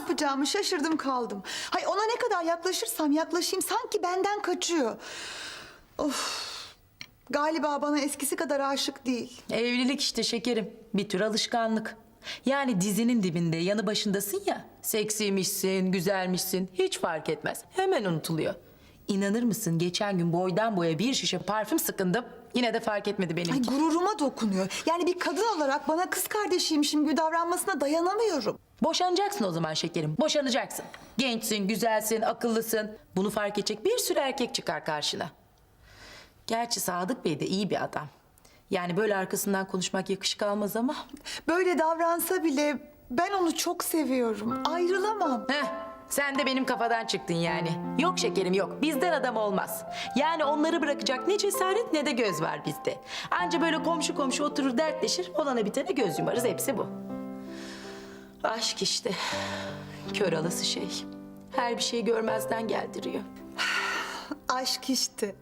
yapacağımı şaşırdım kaldım. Hay ona ne kadar yaklaşırsam yaklaşayım sanki benden kaçıyor. Of. Galiba bana eskisi kadar aşık değil. Evlilik işte şekerim. Bir tür alışkanlık. Yani dizinin dibinde yanı başındasın ya. Seksiymişsin, güzelmişsin. Hiç fark etmez. Hemen unutuluyor. İnanır mısın geçen gün boydan boya bir şişe parfüm sıkındım. Yine de fark etmedi benim. Ay gururuma dokunuyor. Yani bir kadın olarak bana kız kardeşiymişim gibi davranmasına dayanamıyorum. Boşanacaksın o zaman şekerim. Boşanacaksın. Gençsin, güzelsin, akıllısın. Bunu fark edecek bir sürü erkek çıkar karşına. Gerçi Sadık Bey de iyi bir adam. Yani böyle arkasından konuşmak yakışık almaz ama. Böyle davransa bile ben onu çok seviyorum. Ayrılamam. Heh, sen de benim kafadan çıktın yani. Yok şekerim yok. Bizden adam olmaz. Yani onları bırakacak ne cesaret ne de göz var bizde. Anca böyle komşu komşu oturur dertleşir. Olana bitene göz yumarız. Hepsi bu. Aşk işte. Kör alası şey. Her bir şeyi görmezden geldiriyor. Aşk işte.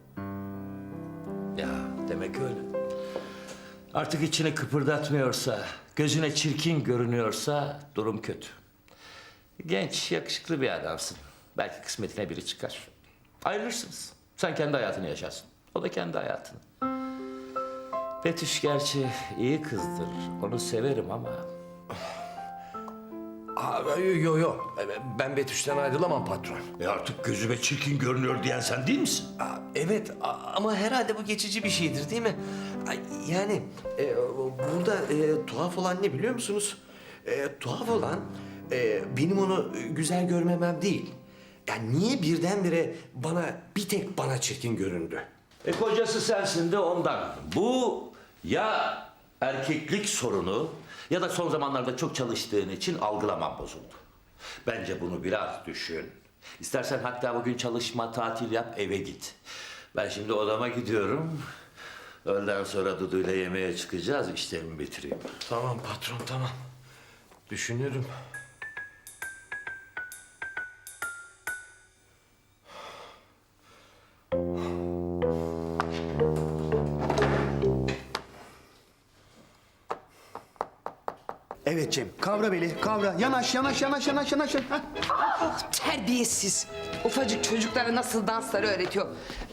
Ya demek öyle. Artık içini kıpırdatmıyorsa, gözüne çirkin görünüyorsa durum kötü. Genç, yakışıklı bir adamsın. Belki kısmetine biri çıkar. Ayrılırsınız. Sen kendi hayatını yaşarsın. O da kendi hayatını. Betüş gerçi iyi kızdır. Onu severim ama... Aa, yo yo. Ben Betüş'ten ayrılamam patron. E artık gözüme çirkin görünüyor diyen sen değil misin? Aa, evet ama herhalde bu geçici bir şeydir değil mi? Ay, Yani e, burada e, tuhaf olan ne biliyor musunuz? E, tuhaf olan e, benim onu güzel görmemem değil. Yani niye birdenbire bana bir tek bana çirkin göründü? E kocası sensin de ondan. Bu ya erkeklik sorunu ya da son zamanlarda çok çalıştığın için algılamam bozuldu. Bence bunu biraz düşün. İstersen hatta bugün çalışma, tatil yap, eve git. Ben şimdi odama gidiyorum. Öğleden sonra Dudu'yla yemeğe çıkacağız, işlerimi bitireyim. Tamam patron tamam. Düşünürüm. Evet Cem. Kavra beli, kavra. Yanaş, yanaş, yanaş, yanaş, yanaş. Hah. Terbiyesiz. Ufacık çocuklara nasıl dansları öğretiyor.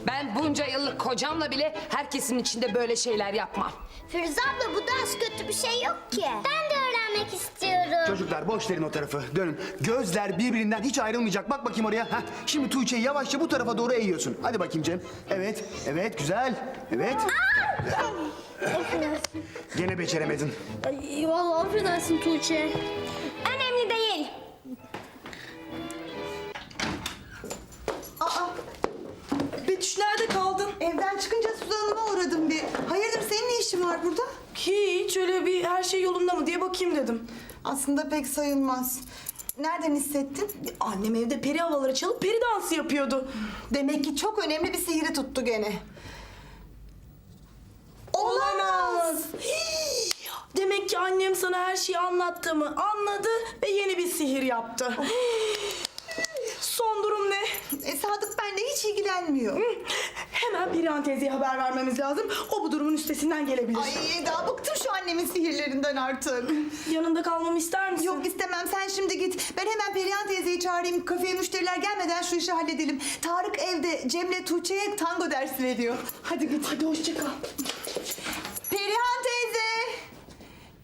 Ben bunca yıllık kocamla bile herkesin içinde böyle şeyler yapmam. Firuze abla bu dans kötü bir şey yok ki. Ben de öğrenmek istiyorum. Çocuklar boş verin o tarafı. Dönün. Gözler birbirinden hiç ayrılmayacak. Bak bakayım oraya. Hah. Şimdi Tuğçe'yi yavaşça bu tarafa doğru eğiyorsun. Hadi bakayım Cem. Evet, evet, güzel. Evet. Gene beceremedin. Ay, vallahi affedersin Tuğçe. Önemli değil. Aa, Betüş nerede kaldın? Evden çıkınca Suzan Hanım'a uğradım bir. Hayırdır senin ne işin var burada? Hiç öyle bir her şey yolunda mı diye bakayım dedim. Aslında pek sayılmaz. Nereden hissettin? Annem evde peri havaları çalıp peri dansı yapıyordu. Demek ki çok önemli bir sihiri tuttu gene. Olamaz. Hii! Demek ki annem sana her şeyi anlattığımı anladı ve yeni bir sihir yaptı. Son durum ne? E, Sadık benimle hiç ilgilenmiyor. Hemen Perihan teyzeye haber vermemiz lazım. O bu durumun üstesinden gelebilir. Ay daha bıktım şu annemin sihirlerinden artık. Yanında kalmamı ister misin? Yok istemem sen şimdi git. Ben hemen Perihan teyzeyi çağırayım. Kafeye müşteriler gelmeden şu işi halledelim. Tarık evde Cem'le Tuğçe'ye tango dersi veriyor. Hadi git. Hadi hoşça kal. Perihan teyze!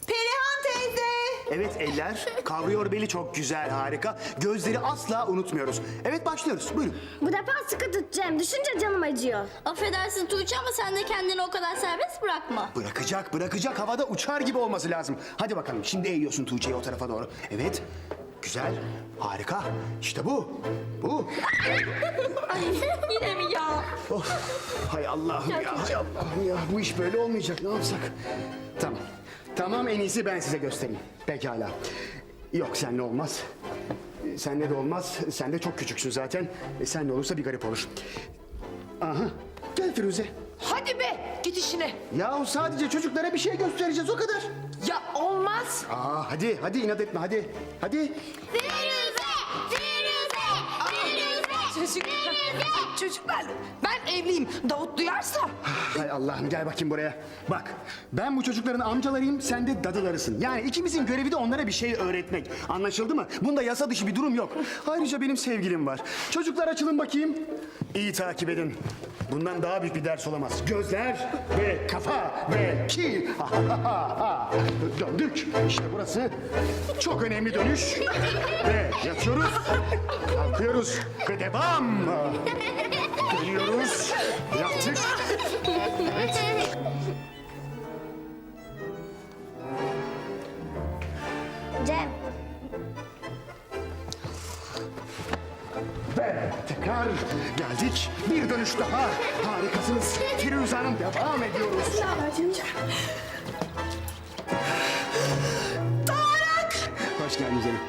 Perihan teyze! Evet eller. Kavruyor beli çok güzel, harika. Gözleri asla unutmuyoruz. Evet başlıyoruz. Buyurun. Bu defa sıkı tutacağım. Düşünce canım acıyor. Affedersin Tuğçe ama sen de kendini o kadar serbest bırakma. Bırakacak, bırakacak. Havada uçar gibi olması lazım. Hadi bakalım. Şimdi eğiyorsun Tuğçe'yi o tarafa doğru. Evet. Güzel. Harika. İşte bu. Bu. Yine mi ya? Of. Hay Allah'ım ya. Hay Allah'ım ya. Bu iş böyle olmayacak. Ne yapsak? Tamam. Tamam en iyisi ben size göstereyim. Pekala. Yok senle olmaz. Senle de olmaz. Sen de çok küçüksün zaten. E, senle olursa bir garip olur. Aha. Gel Firuze. Hadi be git işine. Yahu sadece çocuklara bir şey göstereceğiz o kadar. Ya olmaz. Aa hadi hadi inat etme hadi. Hadi. Firuze! Firuze! Firuze! Çocuk- Firuze! Çocuklar ben evliyim. Davut duyarsa. Hay Allah'ım gel bakayım buraya. Bak ben bu çocukların amcalarıyım sen de dadılarısın. Yani ikimizin görevi de onlara bir şey öğretmek. Anlaşıldı mı? Bunda yasa dışı bir durum yok. Ayrıca benim sevgilim var. Çocuklar açılın bakayım. İyi takip edin. Bundan daha büyük bir ders olamaz. Gözler ve kafa ve ki. Döndük. İşte burası çok önemli dönüş. Ve yatıyoruz. Kalkıyoruz ve devam. Dönüyoruz. Yaptık. Evet. Cem. Ve tekrar geldik. Bir dönüş daha. Harikasınız. Firuze Hanım devam ediyoruz. Tarık! Hoş geldin canım.